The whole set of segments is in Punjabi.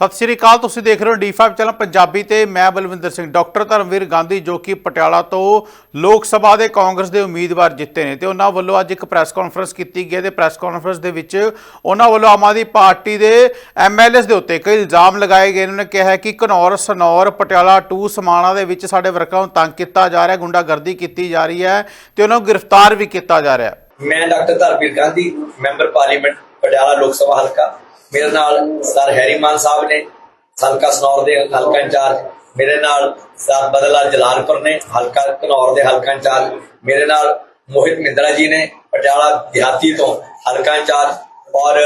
ਸਤਿ ਸ਼੍ਰੀ ਅਕਾਲ, ਤੁਸੀਂ ਦੇਖ ਰਹੇ ਹੋ D5 ਚੈਨਲ ਪੰਜਾਬੀ ਤੇ ਮੈਂ ਬਲਵਿੰਦਰ ਸਿੰਘ, ਡਾਕਟਰ ਧਰਮਵੀਰ ਗਾਂਧੀ, ਜੋ ਕਿ ਪਟਿਆਲਾ ਤੋਂ ਲੋਕ ਸਭਾ ਦੇ ਕਾਂਗਰਸ ਦੇ ਉਮੀਦਵਾਰ ਜਿੱਤੇ ਨੇ ਤੇ ਉਹਨਾਂ ਵੱਲੋਂ ਅੱਜ ਇੱਕ ਪ੍ਰੈਸ ਕਾਨਫਰੰਸ ਕੀਤੀ ਗਈ ਤੇ ਪ੍ਰੈਸ ਕਾਨਫਰੰਸ ਦੇ ਵਿੱਚ ਉਹਨਾਂ ਵੱਲੋਂ ਆਮ ਆਦਮੀ ਪਾਰਟੀ ਦੇ ਐਮਐਲਏਸ ਦੇ ਉੱਤੇ ਕਈ ਇਲਜ਼ਾਮ ਲਗਾਏ ਗਏ ਉਹਨਾਂ ਨੇ ਕਿਹਾ ਕਿ ਘਨੌਰ, ਸਨੌਰ, ਪਟਿਆਲਾ 2 ਸਮਾਣਾ ਦੇ ਵਿੱਚ ਸਾਡੇ ਵਰਕਰਾਂ ਨੂੰ ਤੰਗ ਕੀਤਾ ਜਾ ਰਿਹਾ, ਗੁੰਡਾਗਰਦੀ ਕੀਤੀ ਜਾ ਰਹੀ ਹੈ ਤੇ ਉਹਨਾਂ ਨੂੰ ਗ੍ਰਿਫਤਾਰ ਵੀ ਕੀਤਾ ਜਾ ਰਿਹਾ। ਮੈਂ doctor Dharamvir Gandhi, member parliament, Patiala Lok Sabha ਹਲਕਾ। ਮੇਰੇ ਨਾਲ ਸਰ ਹੈਰੀ ਸਾਹਿਬ ਨੇ, ਹਲਕਾ ਸਨੌਰ ਦੇ ਹਲਕਾ ਇੰਚਾਰਜ, ਮੇਰੇ ਨਾਲ ਸਰ ਬਦਲਾ ਜਲਾਲਪੁਰ ਨੇ, ਹਲਕਾ ਘਨੌਰ ਦੇ ਹਲਕਾ ਇੰਚਾਰਜ, ਮੇਰੇ ਨਾਲ ਮੋਹਿਤ ਮਿੰਦਰਾ ਜੀ ਨੇ, ਪਟਿਆਲਾ ਦਿਹਾਤੀ ਤੋਂ ਹਲਕਾ ਇੰਚਾਰਜ। ਔਰ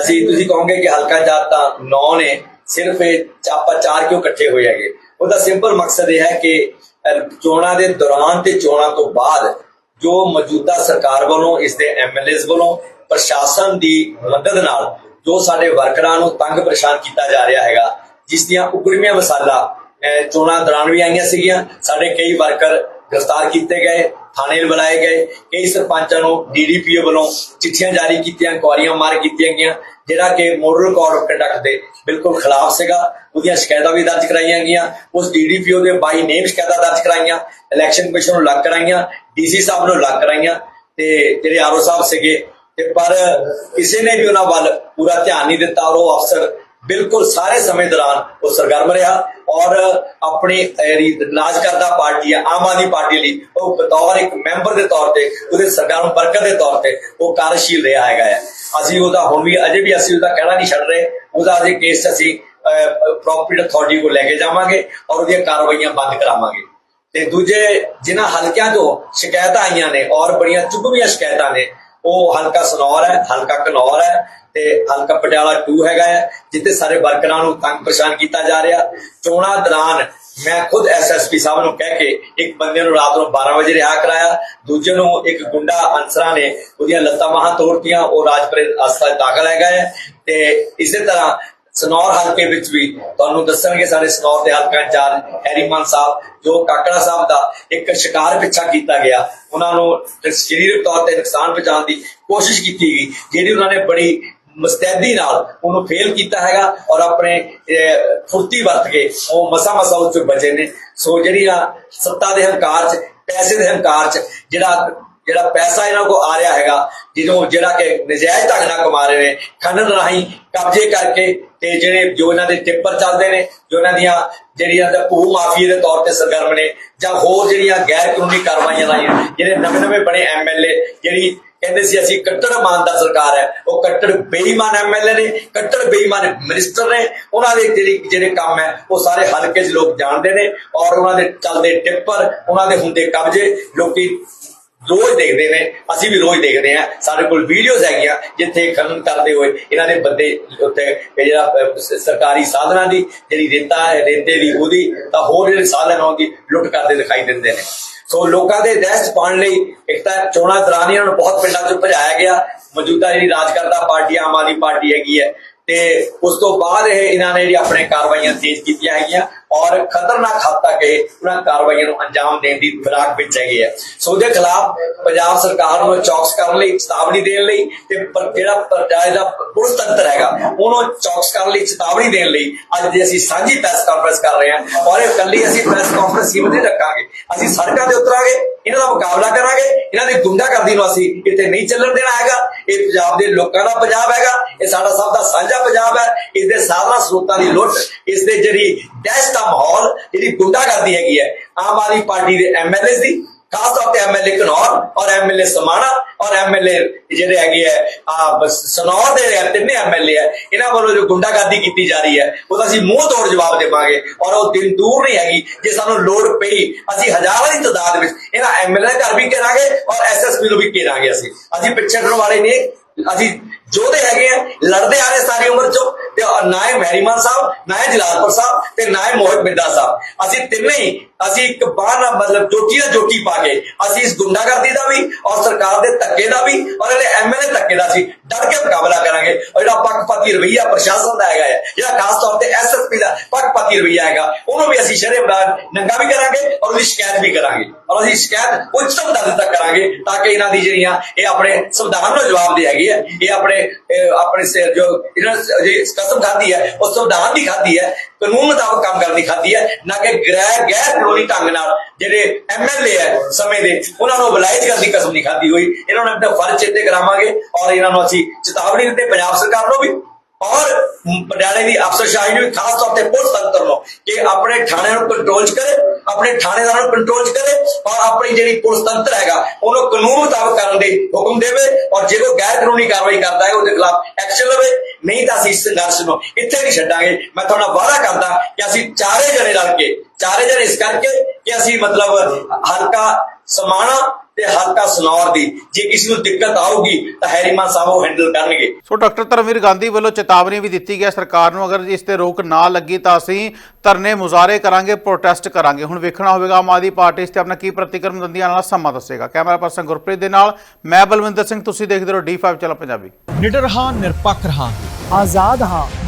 ਅਸੀਂ, ਤੁਸੀਂ ਕਹੋਗੇ ਕਿ ਹਲਕਾ ਇੰਚਾਰਜ ਤਾਂ 9 ਨੇ, ਸਿਰਫ ਇਹ ਚਾਪਾ ਚਾਰ ਕਿਉਂ ਇਕੱਠੇ ਹੋਏ ਹੈਗੇ? ਉਹਦਾ ਸਿੰਪਲ ਮਕਸਦ ਇਹ ਹੈ ਕਿ ਚੋਣਾਂ ਦੇ ਦੌਰਾਨ ਤੇ ਚੋਣਾਂ ਤੋਂ ਬਾਅਦ ਜੋ ਮੌਜੂਦਾ ਸਰਕਾਰ ਵੱਲੋਂ, ਇਸ ਦੇ ਐਮਐਲਏਸ ਵੱਲੋਂ ਪ੍ਰਸ਼ਾਸਨ ਦੀ ਮਦਦ ਨਾਲ ਜੋ ਸਾਡੇ ਵਰਕਰਾਂ ਨੂੰ ਤੰਗ ਪਰੇਸ਼ਾਨ ਕੀਤਾ ਜਾ ਰਿਹਾ ਹੈਗਾ, ਜਿਸ ਦੀਆਂ ਉਗੜੀਆਂ ਮਸਾਲਾ ਚੋਣਾਂ ਦੌਰਾਨ ਵੀ ਆਈਆਂ ਸੀਗੀਆਂ, ਸਾਡੇ ਕਈ ਵਰਕਰ ਗ੍ਰਿਫਤਾਰ ਕੀਤੇ ਗਏ, ਥਾਣੇ ਬੁਲਾਏ ਗਏ, ਕਈ ਸਰਪੰਚਾਂ ਨੂੰ ਡੀਡੀਪੀਓ ਵੱਲੋਂ ਚਿੱਠੀਆਂ ਜਾਰੀ ਕੀਤੀਆਂ, ਕੁਆਰੀਆਂ ਮਾਰ ਕੀਤੀਆਂ ਗਈਆਂ, ਜਿਹੜਾ ਕਿ ਮੋਰਲ ਕੋਡ ਆਫ ਕੰਡਕਟ ਦੇ ਬਿਲਕੁਲ ਖਿਲਾਫ ਸੀਗਾ, ਉਹਦੀਆਂ ਸ਼ਿਕਾਇਤਾਂ ਵੀ ਦਰਜ ਕਰਾਈਆਂ ਗਈਆਂ, ਉਸ ਡੀਡੀਪੀਓ ਦੇ ਬਾਈ ਨੇਮ ਸ਼ਿਕਾਇਤਾਂ ਦਰਜ ਕਰਾਈਆਂ, ਇਲੈਕਸ਼ਨ ਕਮਿਸ਼ਨ ਨੂੰ ਲੱਗ ਕਰਾਈਆਂ ਡੀਸੀ ਸਾਹਿਬ ਨੂੰ ਲੱਗ ਕਰਾਈਆਂ, ਤੇ ਜਿਹੜੇ ਆਰਓ ਸਾਹਿਬ ਸੀਗੇ ਤੇ ਪਰ ਕਿਸੇ ਨੇ ਵੀ ਉਹਨਾਂ ਵੱਲ ਪੂਰਾ ਧਿਆਨ ਨਹੀਂ ਦਿੱਤਾ ਔਰ ਉਹ ਅਫਸਰ ਬਿਲਕੁਲ ਸਾਰੇ ਸਮੇਂ ਦੌਰਾਨ ਉਹ ਸਰਗਰਮ ਰਿਹਾ ਔਰ ਆਪਣੀ ਜਿਹੜੀ ਕਰਦਾ ਪਾਰਟੀ ਹੈ ਆਮ ਆਦਮੀ ਪਾਰਟੀ ਲਈ ਉਹ ਬਤੌਰ ਇੱਕ ਮੈਂਬਰ ਦੇ ਤੌਰ ਤੇ, ਉਹਦੇ ਸਰਗਰਮ ਵਰਕਰ ਦੇ ਤੌਰ ਤੇ ਉਹ ਕਾਰਜਸ਼ੀਲ ਰਿਹਾ ਹੈਗਾ ਹੈ। ਅਸੀਂ ਉਹਦਾ ਹੁਣ ਵੀ, ਅਜੇ ਵੀ ਅਸੀਂ ਉਹਦਾ ਕਹਿਣਾ ਨਹੀਂ ਛੱਡ ਰਹੇ। ਉਹਦਾ ਅਜੇ ਕੇਸ ਅਸੀਂ ਪ੍ਰੋਪਰਟੀ ਅਥਾਰਟੀ ਕੋਲ ਲੈ ਕੇ ਜਾਵਾਂਗੇ ਔਰ ਉਹਦੀਆਂ ਕਾਰਵਾਈਆਂ ਬੰਦ ਕਰਾਵਾਂਗੇ। ਤੇ ਦੂਜੇ, ਜਿਨ੍ਹਾਂ ਹਲਕਿਆਂ ਤੋਂ ਸ਼ਿਕਾਇਤਾਂ ਆਈਆਂ ਨੇ ਔਰ ਬੜੀਆਂ ਚੁਭਵੀਆਂ ਸ਼ਿਕਾਇਤਾਂ ਨੇ ਉਹ ਹਲਕਾ ਸਨੌਰ ਹੈ, ਹਲਕਾ ਘਨੌਰ ਹੈ ਤੇ ਹਲਕਾ ਪਟਿਆਲਾ 2 ਹੈਗਾ ਹੈ, ਜਿੱਥੇ ਸਾਰੇ ਵਰਕਰਾਂ ਨੂੰ ਤੰਗ ਪਰੇਸ਼ਾਨ ਕੀਤਾ ਜਾ ਰਿਹਾ। ਚੋਣਾਂ ਦੌਰਾਨ ਮੈਂ ਖੁਦ ਐਸਐਸਪੀ ਸਾਹਿਬ ਨੂੰ ਕਹਿ ਕੇ ਇੱਕ ਬੰਦੇ ਨੂੰ ਰਾਤ ਨੂੰ 12 ਵਜੇ ਰਿਹਾ ਕਰਾਇਆ, ਦੂਜੇ ਨੂੰ ਇੱਕ ਗੁੰਡਾ ਅਨਸਰਾਂ ਨੇ ਉਹਦੀਆਂ ਲੱਤਾਂ ਬਾਹਾਂ ਤੋੜਤੀਆਂ, ਉਹ ਰਾਜਪੁਰੇ ਹਸਪਤਾਲ ਦਾਖਲ ਹੈਗਾ ਹੈ ਤੇ ਇਸੇ ਤਰ੍ਹਾਂ ਸਨੌਰ ਹਲਕੇ ਵਿੱਚ ਵੀ ਤੁਹਾਨੂੰ ਦੱਸਣਗੇ, ਸਾਡੇ ਸਨੌਰ ਦੇ ਹਲਕਾ ਇੰਚਾਰਜ ਹੈਰੀਮਾਨ ਸਾਹਿਬ, ਜੋ ਕਾਕੜਾ ਸਾਹਿਬ ਦਾ ਇੱਕ ਸ਼ਿਕਾਰ ਪਿੱਛਾ ਕੀਤਾ ਗਿਆ। ਉਹਨਾਂ ਨੂੰ ਸਰੀਰਕ ਤੌਰ ਤੇ ਨੁਕਸਾਨ ਪਹੁੰਚਾਉਣ ਦੀ ਕੋਸ਼ਿਸ਼ ਕੀਤੀ ਗਈ, ਜਿਹੜੀ ਉਹਨਾਂ ਨੇ ਬੜੀ ਮੁਸਤੈਦੀ ਨਾਲ ਉਹਨੂੰ ਫੇਲ ਕੀਤਾ ਹੈਗਾ ਔਰ ਆਪਣੇ ਫੁਰਤੀ ਵਰਤ ਕੇ ਉਹ ਮਸਾ ਮਸਾ ਉਸ ਤੋਂ ਬਚੇ ਨੇ। ਸੋ ਜਿਹੜੀਆਂ ਸੱਤਾ ਦੇ ਹੰਕਾਰ 'ਚ, ਪੈਸੇ ਦੇ ਹੰਕਾਰ 'ਚ, ਜਿਹੜਾ ਜਿਹੜਾ ਪੈਸਾ ਇਹਨਾਂ ਕੋ ਆ ਰਿਹਾ ਹੈਗਾ, ਜਿਹਨੂੰ ਜਿਹੜਾ ਕਿ ਨਜਾਇਜ਼ ਢੰਗ ਨਾਲ ਕਮਾ ਰਹੇ ਨੇ ਖਨਨ ਰਾਹੀਂ ਕਬਜ਼ੇ ਕਰਕੇ ਤੇ ਜਿਹੜੇ ਜੋ ਇਹਨਾਂ ਦੇ ਟਿੱਪਰ ਚੱਲਦੇ ਨੇ, ਜੋ ਇਹਨਾਂ ਦੀਆਂ ਜਿਹੜੀਆਂ ਦਾ ਭੂ ਮਾਫੀਆ ਦੇ ਤੌਰ ਤੇ ਸਰਗਰਮ ਨੇ, ਜਾਂ ਹੋਰ ਜਿਹੜੀਆਂ ਗੈਰ ਕਾਨੂੰਨੀ ਕਾਰਵਾਈਆਂ ਲਾਈਆਂ, ਜਿਹੜੇ ਨਵੇਂ ਨਵੇਂ ਬਣੇ ਐਮਐਲਏ ਜਿਹੜੀ ਕਹਿੰਦੇ ਸੀ ਅਸੀਂ ਕੱਟੜ ਇਮਾਨਦਾਰ ਸਰਕਾਰ ਹੈ, ਉਹ ਕੱਟੜ ਬੇਈਮਾਨ ਐਮਐਲਏ ਨੇ, ਕੱਟੜ ਬੇਈਮਾਨ ਮਿਨਿਸਟਰ ਨੇ, ਉਹਨਾਂ ਦੇ ਜਿਹੜੀ ਜਿਹੜੇ ਕੰਮ ਹੈ, ਉਹ ਸਾਰੇ ਹਲਕੇ 'ਚ ਲੋਕ ਜਾਣਦੇ ਨੇ, ਔਰ ਉਹਨਾਂ ਦੇ ਚੱਲਦੇ ਟਿੱਪਰ, ਉਹਨਾਂ ਦੇ ਹੁੰਦੇ ਕਬਜ਼ੇ, ਲੋਕੀ ਰੋਜ਼ ਦੇਖਦੇ ਨੇ, ਅਸੀਂ ਵੀ ਰੋਜ਼ ਦੇਖਦੇ ਆ ਸਾਡੇ ਕੋਲ ਵੀਡੀਓਜ਼ ਹੈਗੀਆਂ ਜਿੱਥੇ ਖਨਨ ਕਰਦੇ ਹੋਏ ਇਹਨਾਂ ਦੇ ਬੰਦੇ ਉੱਤੇ ਜਿਹੜਾ ਸਰਕਾਰੀ ਸਾਧਨਾਂ ਦੀ ਜਿਹੜੀ ਰੇਤਾ ਹੈ, ਰੇਤੇ ਦੀ ਉਹਦੀ, ਤਾਂ ਹੋਰ ਜਿਹੜੇ ਸਾਧਨ ਆਉਂਦੀ ਲੁੱਟ ਕਰਦੇ ਦਿਖਾਈ ਦਿੰਦੇ ਨੇ। ਸੋ ਲੋਕਾਂ ਦੇ ਦਹਿਸ਼ਤ ਪਾਉਣ ਲਈ ਇੱਕ ਤਾਂ ਚੋਣਾਂ ਦੌਰਾਨ ਇਹਨਾਂ ਨੂੰ ਬਹੁਤ ਪਿੰਡਾਂ ਤੋਂ ਭਜਾਇਆ ਗਿਆ। ਮੌਜੂਦਾ ਜਿਹੜੀ ਰਾਜ ਕਰਦਾ ਪਾਰਟੀ, ਆਮ ਆਦਮੀ ਪਾਰਟੀ ਹੈਗੀ ਹੈ ਤੇ ਉਸ ਤੋਂ ਬਾਅਦ ਇਹ ਇਹਨਾਂ ਨੇ ਜਿਹੜੀ ਆਪਣੇ ਕਾਰਵਾਈਆਂ ਤੇਜ਼ ਕੀਤੀਆਂ ਹੈਗੀਆਂ ਔਰ ਖਤਰਨਾਕ ਹੱਦ ਤੱਕ ਇਹ ਉਹਨਾਂ ਕਾਰਵਾਈਆਂ ਨੂੰ ਅੰਜਾਮ ਦੇਣ ਦੀ ਫਿਰਾਕ ਵਿੱਚ ਹੈਗੇ ਆ। ਸੋ ਦੇ ਖਿਲਾਫ ਪੰਜਾਬ ਸਰਕਾਰ ਨੂੰ ਚੌਕਸ ਕਰਨ ਲਈ, ਚੇਤਾਵਨੀ ਦੇਣ ਲਈ ਤੇ ਜਿਹੜਾ ਪੰਜਾਬ ਦਾ ਪੁਲਿਸ ਤੰਤਰ ਹੈਗਾ, ਉਹਨੂੰ ਚੌਕਸ ਕਰਨ ਲਈ, ਚੇਤਾਵਨੀ ਦੇਣ ਲਈ ਅੱਜ ਦੇ ਅਸੀਂ ਸਾਂਝੀ ਪ੍ਰੈਸ ਕਾਨਫਰੰਸ ਕਰ ਰਹੇ ਹਾਂ ਔਰ ਇਹ ਕੱਲੀ ਅਸੀਂ ਪ੍ਰੈਸ ਕਾਨਫਰੰਸ ਹੀ ਨਹੀਂ ਰੱਖਾਂਗੇ। ਅਸੀਂ ਸੜਕਾਂ ਤੇ ਉਤਰਾਂਗੇ। ਇਹਨਾਂ ਦਾ ਮੁਕਾਬਲਾ ਕਰਾਂਗੇ, ਇਹਨਾਂ ਦੀ ਗੁੰਡਾਗਰਦੀ ਨੂੰ ਅਸੀਂ ਇੱਥੇ ਨਹੀਂ ਚੱਲਣ ਦੇਣਾ ਹੈਗਾ। ਇਹ ਪੰਜਾਬ ਦੇ ਲੋਕਾਂ ਦਾ ਪੰਜਾਬ ਹੈਗਾ, ਇਹ ਸਾਡਾ ਸਭ ਦਾ ਸਾਂਝਾ ਪੰਜਾਬ ਹੈ। ਇਸ ਦੇ ਸਾਧਨਾ ਸਰੋਤਾਂ ਦੀ ਲੁੱਟ ਇਸ ਦੇ ਜਿਹੜੀ ਦਹਿਸ਼ਤ ਦਾ ਮਾਹੌਲ, ਜਿਹੜੀ ਗੁੰਡਾਗਰਦੀ ਹੈਗੀ ਹੈ, ਆਮ ਆਦਮੀ ਪਾਰਟੀ ਦੇ ਐਮਐਲਏ ਦੀ ਖਾਸ ਤੌਰ ਤੇ ਐਮਐਲਏ ਘਨੌਰ ਔਰ ਐਮਐਲਏ ਸਮਾਣਾ ਔਰ ਐਮਐਲਏ ਜਿਹੜੇ ਹੈਗੇ ਆ ਸਨੌਰ ਦੇ ਤਿੰਨੇ ਐਮਐਲਏ ਆ। ਇਹਨਾਂ ਵੱਲੋਂ ਜੋ ਗੁੰਡਾਗਰਦੀ ਕੀਤੀ ਜਾ ਰਹੀ ਹੈ, ਉਹਦਾ ਅਸੀਂ ਮੂੰਹ ਤੋੜ ਜਵਾਬ ਦੇਵਾਂਗੇ ਔਰ ਉਹ ਦਿਨ ਦੂਰ ਨਹੀਂ ਹੈਗੀ, ਜੇ ਸਾਨੂੰ ਲੋੜ ਪਈ, ਅਸੀਂ ਹਜ਼ਾਰਾਂ ਦੀ ਤਾਦਾਦ ਵਿੱਚ ਇਹਨਾਂ ਐਮਐਲਏ ਘਰ ਵੀ ਘੇਰਾਂਗੇ ਔਰ ਐਸਐਸਪੀ ਨੂੰ ਵੀ ਘੇਰਾਂਗੇ ਅਸੀਂ। ਅਸੀਂ ਪਿੱਛੇ ਹਟਣ ਵਾਲੇ ਨਹੀਂ, ਅਸੀਂ ਜੋਧੇ ਹੈਗੇ ਆ, ਲੜਦੇ ਆ ਰਹੇ ਸਾਰੀ ਉਮਰ ਚੋਂ ਤੇ ਨਾ ਮਹਿਰੀਮਾਨ ਸਾਹਿਬ ਨਾ ਜਲਾਲਪੁਰ ਸਾਹਿਬ ਤੇ ਨਾ ਮੋਹਿਤ ਬਿੰਦਾ ਸਾਹਿਬ। ਅਸੀਂ ਤਿੰਨੇ ਹੀ, ਅਸੀਂ ਇੱਕ ਬਾਹ ਮਤਲਬ ਜੋਟੀ ਜੋਟੀ ਪਾ ਕੇ, ਅਸੀਂ ਇਸ ਗੁੰਡਾਗਰਦੀ ਦਾ ਵੀ ਔਰ ਸਰਕਾਰ ਦੇ ਧੱਕੇ ਦਾ ਵੀ ਔਰ ਇਹਦੇ ਐਮਐਲਏ ਧੱਕੇ ਦਾ ਸੀ ਡਟ ਕੇ ਮੁਕਾਬਲਾ ਕਰਾਂਗੇ। ਔਰ ਜਿਹੜਾ ਪੱਖਪਾਤੀ ਰਵਈਆ ਪ੍ਰਸ਼ਾਸਨ ਦਾ ਹੈਗਾ ਹੈ, ਜਿਹੜਾ ਖਾਸ ਤੌਰ ਤੇ ਐਸਐਸਪੀ ਦਾ ਪੱਖਪਾਤੀ ਰਵਈਆ ਹੈਗਾ, ਉਹਨੂੰ ਵੀ ਅਸੀਂ ਸ਼ਰੇਆਮ ਨੰਗਾ ਵੀ ਕਰਾਂਗੇ ਔਰ ਉਹਦੀ ਸ਼ਿਕਾਇਤ ਵੀ ਕਰਾਂਗੇ। ਔਰ ਅਸੀਂ ਸ਼ਿਕਾਇਤ ਉੱਚਤਮ ਅਦਾਲਤ ਤੱਕ ਕਰਾਂਗੇ ਤਾਂ ਕਿ ਇਹਨਾਂ ਦੀ ਜਿਹੜੀਆਂ ਇਹ ਆਪਣੇ ਸੰਵਿਧਾਨ ਨੂੰ ਜਵਾਬ ਦੇ ਹੈਗੀ ਹੈ, ਇਹ ਆਪਣੇ ਆਪਣੇ ਜੋ ਇਹਨਾਂ ਨੇ ਜੀ ਕਸਮ ਖਾਧੀ ਹੈ, ਉਹ ਸੰਵਿਧਾਨ ਦੀ ਖਾਧੀ ਕਾਨੂੰਨ ਮੁਤਾਬਕ ਕੰਮ ਕਰਨ ਦੀ ਖਾਧੀ ਹੈ, ਨਾ ਕਿ ਗੈਰ ਗੈਰ ਕਾਨੂੰਨੀ ਢੰਗ ਨਾਲ ਜਿਹੜੇ ਐਮਐਲਏ ਹੈ ਸਮੇਂ ਦੇ, ਉਹਨਾਂ ਨੂੰ ਬੁਲਾਇਤ ਕਰਨ ਦੀ ਕਸਮ ਨਹੀਂ ਖਾਧੀ ਹੋਈ। ਇਹਨਾਂ ਨੂੰ ਆਪਣਾ ਫਰਜ਼ ਚੇਤੇ ਕਰਾਵਾਂਗੇ ਔਰ ਇਹਨਾਂ ਨੂੰ ਅਸੀਂ ਚੇਤਾਵਨੀ ਦਿੰਦੇ ਪੰਜਾਬ ਸਰਕਾਰ ਨੂੰ ਵੀ। ਔਰ ਪਟਿਆਲੇ ਦੀ ਅਫਸਰਸ਼ਾਹੀ ਨੂੰ ਵੀ ਖਾਸ ਤੌਰ ਤੇ ਪੁਲਿਸ ਤੰਤਰ ਨੂੰ ਕਿ ਆਪਣੇ ਥਾਣਿਆਂ ਨੂੰ ਕੰਟਰੋਲ 'ਚ ਕਰੇ ਆਪਣੇ ਥਾਣੇਦਾਰਾਂ ਨੂੰ ਕੰਟਰੋਲ 'ਚ ਕਰੇ ਔਰ ਆਪਣੀ ਜਿਹੜੀ ਪੁਲਿਸ ਤੰਤਰ ਹੈਗਾ, ਉਹਨੂੰ ਕਾਨੂੰਨ ਮੁਤਾਬਕ ਕਰਨ ਦੇ ਹੁਕਮ ਦੇਵੇ ਔਰ ਜੇ ਕੋਈ ਗੈਰ ਕਾਨੂੰਨੀ ਕਾਰਵਾਈ ਕਰਦਾ ਹੈ, ਉਹਦੇ ਖਿਲਾਫ ਐਕਸ਼ਨ ਲਵੇ। ਨਹੀਂ ਤਾਂ ਅਸੀਂ ਇਸ ਸੰਘਰਸ਼ ਨੂੰ ਇੱਥੇ ਨਹੀਂ ਛੱਡਾਂਗੇ। ਮੈਂ ਤੁਹਾਡਾ ਵਾਅਦਾ ਕਰਦਾ ਕਿ ਅਸੀਂ ਚਾਰੇ ਜਣੇ ਰਲ ਕੇ, ਚਾਰੇ ਜਣੇ ਇਸ ਕਰਕੇ ਕਿ ਅਸੀਂ ਮਤਲਬ ਹਲਕਾ ਸਮਾਣਾ ਤੇ ਹਲਕਾ ਸਨੌਰ ਦੀ। ਜੇ ਕਿਸੇ ਨੂੰ ਦਿੱਕਤ ਆਊਗੀ ਤਾਂ ਹੈਰੀਮਾਨ ਸਾਹਿਬ ਉਹ ਹੈਂਡਲ ਕਰਨਗੇ। ਸੋ ਡਾਕਟਰ ਧਰਮਵੀਰ ਗਾਂਧੀ ਵੱਲੋਂ ਚੇਤਾਵਨੀ ਵੀ ਦਿੱਤੀ ਗਿਆ ਸਰਕਾਰ ਨੂੰ। ਅਗਰ ਇਸ ਤੇ ਰੋਕ ਨਾ ਲੱਗੀ ਤਾਂ ਅਸੀਂ ਧਰਨੇ ਮੁਜ਼ਾਹਰੇ ਕਰਾਂਗੇ ਪ੍ਰੋਟੈਸਟ ਕਰਾਂਗੇ। ਹੁਣ ਵੇਖਣਾ ਹੋਵੇਗਾ ਆਮ ਆਦਮੀ ਪਾਰਟੀ ਇਸ ਤੇ ਆਪਣਾ ਕੀ ਪ੍ਰਤੀਕਰਮ ਦਿੰਦੀ ਹੈ ਨਾਲ ਸਮਾਂ ਦੱਸੇਗਾ। ਕੈਮਰਾ ਪਰਸਨ ਗੁਰਪ੍ਰੀਤ ਦੇ ਨਾਲ ਮੈਂ ਬਲਵਿੰਦਰ ਸਿੰਘ ਤੁਸੀਂ ਦੇਖਦੇ ਰਹੋ D5 ਚੈਨਲ ਪੰਜਾਬੀ। ਨਿਡਰ ਹਾਂ ਨਿਰਪੱਖ ਰਹਾਂ। ਆਜ਼ਾਦ ਹਾਂ।